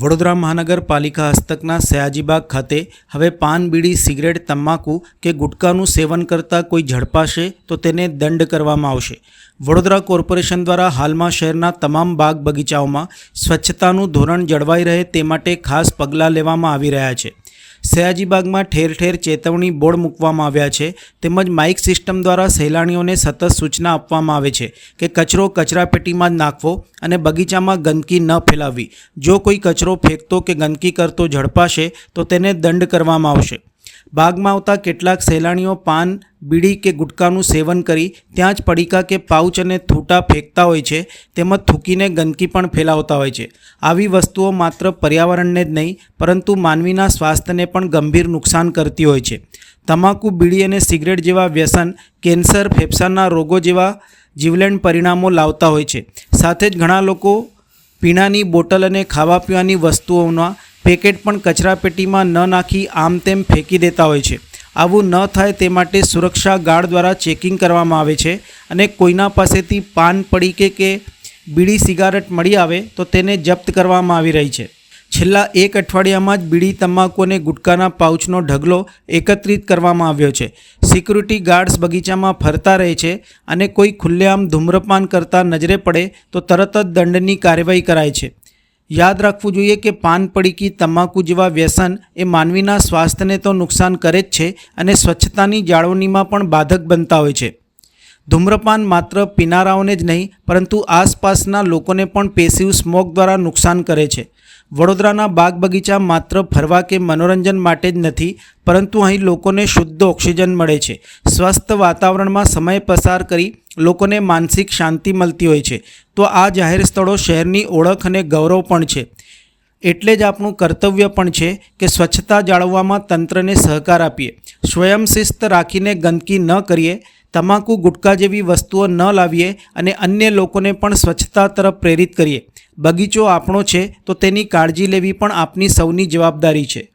વડોદરા મહાનગરપાલિકા હસ્તકના સયાજીબાગ ખાતે હવે પાન, બીડી, સિગરેટ, તમાકુ કે ગુટકાનું સેવન કરતા કોઈ ઝડપાશે તો તેને દંડ કરવામાં આવશે. વડોદરા કોર્પોરેશન દ્વારા હાલમાં શહેરના તમામ બાગ બગીચાઓમાં સ્વચ્છતાનું ધોરણ જળવાઈ રહે તે માટે ખાસ પગલાં લેવામાં આવી રહ્યા છે. સયાજીબાગમાં ઠેર ઠેર ચેતવણી બોર્ડ મૂકવામાં આવ્યા છે તેમજ માઇક સિસ્ટમ દ્વારા સહેલાણીઓને સતત સૂચના આપવામાં આવે છે કે કચરો કચરાપેટીમાં જ નાખવો અને બગીચામાં ગંદકી ન ફેલાવવી. જો કોઈ કચરો ફેંકતો કે ગંદકી કરતો ઝડપાશે તો તેને દંડ કરવામાં આવશે. બાગમાં આવતા કેટલાક સહેલાણીઓ પાન, બીડી કે ગુટકાનું સેવન કરી ત્યાં જ પડીકા કે પાઉચ અને થૂટા ફેંકતા હોય છે તેમજ થૂકીને ગંદકી પણ ફેલાવતા હોય છે. આવી વસ્તુઓ માત્ર પર્યાવરણને જ નહીં, પરંતુ માનવીના સ્વાસ્થ્યને પણ ગંભીર નુકસાન કરતી હોય છે. તમાકુ, બીડી અને સિગરેટ જેવા વ્યસન, કેન્સર, ફેફસાના રોગો જેવા જીવલેણ પરિણામો લાવતા હોય છે. સાથે જ ઘણા લોકો પીણાની બોટલ અને ખાવા પીવાની વસ્તુઓના પેકેટ પણ કચરાપેટીમાં ન નાખી આમ તેમ ફેંકી દેતા હોય છે. આવું ન થાય તે માટે સુરક્ષા ગાર્ડ દ્વારા ચેકિંગ કરવામાં આવે છે અને કોઈના પાસેથી પાન પડીકે કે બીડી સિગારેટ મળી આવે તો તેને જપ્ત કરવામાં આવી રહી છે. છેલ્લા એક અઠવાડિયામાં જ બીડી, તમાકુ અને ગુટકાના પાઉચનો ઢગલો એકત્રિત કરવામાં આવ્યો છે. સિક્યુરિટી ગાર્ડ્સ બગીચામાં ફરતા રહે છે અને કોઈ ખુલ્લેઆમ ધૂમ્રપાન કરતા નજરે પડે તો તરત જ દંડની કાર્યવાહી કરાય છે. યાદ રાખવું જોઈએ કે પાન પડીકી તમાકુ જેવા વ્યસન એ માનવીના સ્વાસ્થ્યને તો નુકસાન કરે જ છે અને સ્વચ્છતાની જાળવણીમાં પણ બાધક બનતા હોય છે. ધૂમ્રપાન માત્ર પીનારાઓને જ નહીં, પરંતુ આસપાસના લોકોને પણ પેસિવ સ્મોક દ્વારા નુકસાન કરે છે. વડોદરાના બાગ બગીચા માત્ર ફરવા કે મનોરંજન માટે જ નથી, પરંતુ અહીં લોકોને શુદ્ધ ઓક્સિજન મળે છે. સ્વસ્થ વાતાવરણમાં સમય પસાર કરી લોકોને માનસિક શાંતિ મળતી હોય છે. તો આ જાહેર સ્થળો શહેરની ઓળખ અને ગૌરવ પણ છે. એટલે જ આપણું કર્તવ્ય પણ છે કે સ્વચ્છતા જાળવવામાં તંત્રને સહકાર આપીએ. સ્વયંશિસ્ત રાખીને ગંદકી ન કરીએ તમાકુ ગુટખા જેવી વસ્તુઓ ન લાવીએ અને અન્ય લોકોને પણ સ્વચ્છતા તરફ પ્રેરિત કરીએ. બગીચો આપણો છે, તો તેની કાળજી લેવી પણ આપની સૌની જવાબદારી છે.